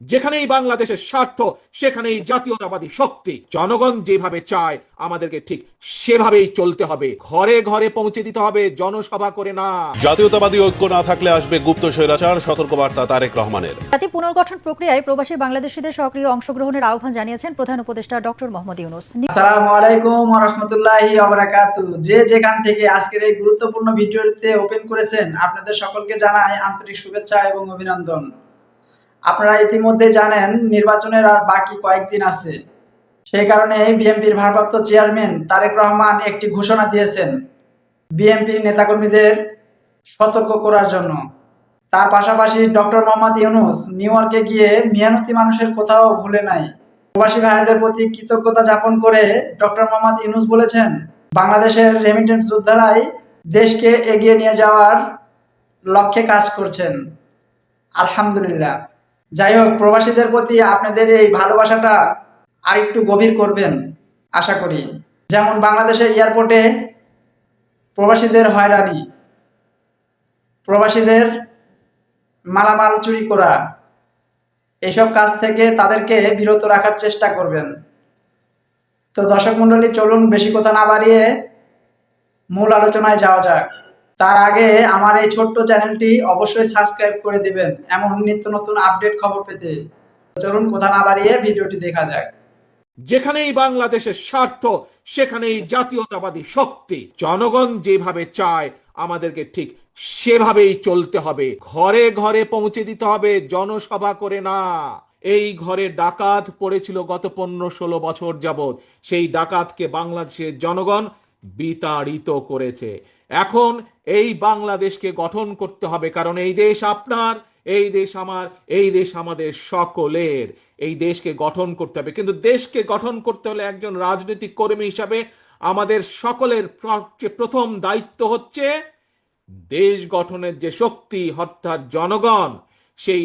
যেখানেই বাংলাদেশের স্বার্থ সেখানেই জাতীয়তাবাদী শক্তি। জনগণ যেভাবে চায় আমাদেরকে ঠিক সেভাবেই চলতে হবে। ঘরে ঘরে পৌঁছে দিতে হবে জনসভা করে না। জাতীয়তাবাদী ঐক্য না থাকলে আসবে গুপ্ত স্বৈরাচার সতর্কবার্তা তারেক রহমানের। জাতি পুনর্গঠন প্রক্রিয়ায় প্রবাসী বাংলাদেশিদের সক্রিয় অংশগ্রহণের আহ্বান জানিয়েছেন প্রধান উপদেষ্টা ডক্টর মোহাম্মদ ইউনুস। আসসালামু আলাইকুম রহমতুল্লাহি অবরাকাতু যে যেখান থেকে আজকের এই গুরুত্বপূর্ণ ভিডিওতে ওপেন করেছেন আপনাদের সকলকে জানাই আন্তরিক শুভেচ্ছা এবং অভিনন্দন। আপনারা ইতিমধ্যে জানেন নির্বাচনের আর বাকি কয়েকদিন আছে। সেই কারণে বিএনপির ভারপ্রাপ্ত চেয়ারম্যান তারেক রহমান একটি ঘোষণা দিয়েছেন বিএনপির নেতাকর্মীদের সতর্ক করার জন্য। তার পাশাপাশি ডক্টর মোহাম্মদ ইউনুস নিউ ইয়র্কে গিয়ে মেহনতি মানুষের কোথাও ভুলে নাই। প্রবাসী ভাইদের প্রতি কৃতজ্ঞতা যাপন করে ডক্টর মোহাম্মদ ইউনুস বলেছেন, বাংলাদেশের রেমিটেন্স যোদ্ধারাই দেশকে এগিয়ে নিয়ে যাওয়ার লক্ষ্যে কাজ করছেন। আলহামদুলিল্লাহ। যাই হোক, প্রবাসীদের প্রতি আপনাদের এই ভালোবাসাটা আরেকটু গভীর করবেন, আশা করি। যেমন বাংলাদেশের এয়ারপোর্টে প্রবাসীদের হয়রানি, প্রবাসীদের মালামাল চুরি করা, এসব কাজ থেকে তাদেরকে বিরত রাখার চেষ্টা করবেন। তো দর্শক মন্ডলী চলুন বেশি কথা না বাড়িয়ে মূল আলোচনায় যাওয়া যাক। তার আগে আমার এই ছোট্ট চ্যানেলটি অবশ্যই সাবস্ক্রাইব করে দিবেন। এমন নিত্য নতুন আপডেট খবর পেতে চলুন কথা না বাড়িয়ে ভিডিওটি দেখা যাক। যেখানেই বাংলাদেশের স্বার্থ, সেখানেই জাতীয়তাবাদী শক্তি। জনগণ যেভাবে চায়, আমাদেরকে ঠিক সেভাবেই চলতে হবে। ঘরে ঘরে পৌঁছে দিতে হবে, জনসভা করে না। এই ঘরে ডাকাত পড়েছিল গত পনেরো ষোলো বছর যাবৎ। সেই ডাকাতকে বাংলাদেশের জনগণ বিতাড়িত করেছে। এখন এই বাংলাদেশকে গঠন করতে হবে, কারণ এই দেশ আপনার, এই দেশ আমার, এই দেশ আমাদের সকলের। এই দেশকে গঠন করতে হবে। কিন্তু দেশকে গঠন করতে হলে একজন রাজনৈতিক কর্মী হিসাবে আমাদের সকলের প্রথম দায়িত্ব হচ্ছে দেশ গঠনের যে শক্তি, অর্থাৎ জনগণ, সেই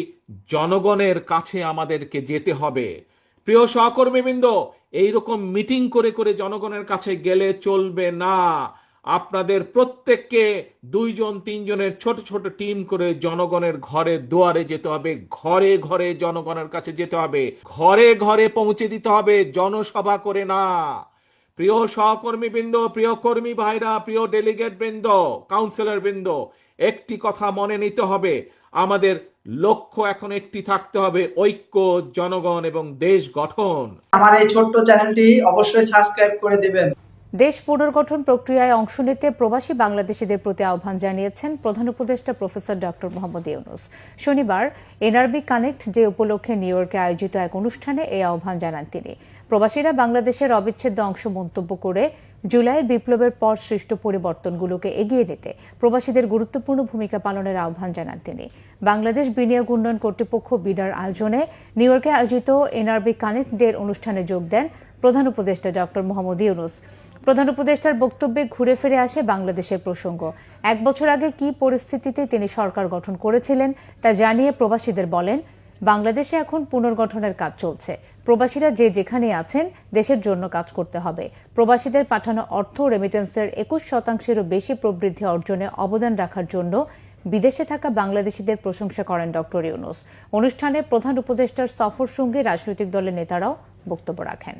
জনগণের কাছে আমাদেরকে যেতে হবে। প্রিয় সহকর্মীবৃন্দ, এইরকম মিটিং করে করে জনগণের কাছে গেলে চলবে না। আপনাদের প্রত্যেককে দুইজন, তিনজনের ছোট ছোট টিম করে জনগণের ঘরে দুয়ারে যেতে হবে। ঘরে ঘরে জনগণের কাছে যেতে হবে। ঘরে ঘরে পৌঁছে দিতে হবে জনসভা করে না। প্রিয় সহকর্মী বৃন্দ প্রিয় কর্মী ভাইরা, প্রিয় ডেলিগেট বৃন্দ কাউন্সিলর বৃন্দ, একটি কথা মনে নিতে হবে। আমাদের লক্ষ্য এখন একটি থাকতে হবে, ঐক্য, জনগণ এবং দেশ গঠন। আমার এই ছোট্ট চ্যানেলটি অবশ্যই সাবস্ক্রাইব করে দিবেন। দেশ পুনর্গঠন প্রক্রিয়ায় অংশ নিতে প্রবাসী বাংলাদেশিদের প্রতি আহ্বান জানিয়েছেন প্রধান উপদেষ্টা প্রফেসর ডক্টর মোহাম্মদ ইউনুস। শনিবার এনআরবি কানেক্ট যে উপলক্ষে নিউ ইয়র্কে আয়োজিত এক অনুষ্ঠানে এই আহ্বান জানান তিনি। প্রবাসীরা বাংলাদেশের অবিচ্ছেদ্য অংশ মন্তব্য করে জুলাইয়ের বিপ্লবের পর সৃষ্ট পরিবর্তনগুলোকে এগিয়ে নিতে প্রবাসীদের গুরুত্বপূর্ণ ভূমিকা পালনের আহ্বান জানান তিনি। বাংলাদেশ বিনিয়োগ উন্নয়ন কর্তৃপক্ষ বিডার আয়োজনে নিউ ইয়র্কে আয়োজিত এনআরবি কানেক্ট ডের অনুষ্ঠানে যোগ দেন প্রধান উপদেষ্টা ডক্টর মোহাম্মদ ইউনুস। প্রধান উপদেষ্টার বক্তব্যে ঘুরে ফিরে আসে বাংলাদেশের প্রসঙ্গ। এক বছর আগে কি পরিস্থিতিতে তিনি সরকার গঠন করেছিলেন তা জানিয়ে প্রবাসীদের বলেন, বাংলাদেশে এখন পুনর্গঠনের কাজ চলছে। প্রবাসীরা যে যেখানে আছেন, দেশের জন্য কাজ করতে হবে। প্রবাসীদের পাঠানো অর্থ রেমিটেন্সের একুশ শতাংশেরও বেশি প্রবৃদ্ধি অর্জনে অবদান রাখার জন্য বিদেশে থাকা বাংলাদেশিদের প্রশংসা করেন ডক্টর ইউনুস। অনুষ্ঠানে প্রধান উপদেষ্টার সফর সঙ্গে রাজনৈতিক দলের নেতারাও বক্তব্য রাখেন।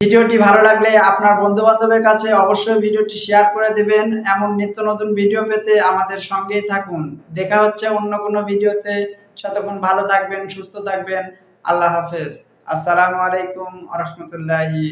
ভিডিওটি ভালো লাগলে আপনার বন্ধু বান্ধবের কাছে অবশ্যই ভিডিওটি শেয়ার করে দেবেন, এমন নিত্য নতুন ভিডিও পেতে আমাদের সঙ্গেই থাকুন। দেখা হচ্ছে অন্য কোনো ভিডিওতে। ততক্ষণ ভালো থাকবেন, সুস্থ থাকবেন। আল্লাহ হাফেজ। আসসালামু আলাইকুম রহমতুল্লাহি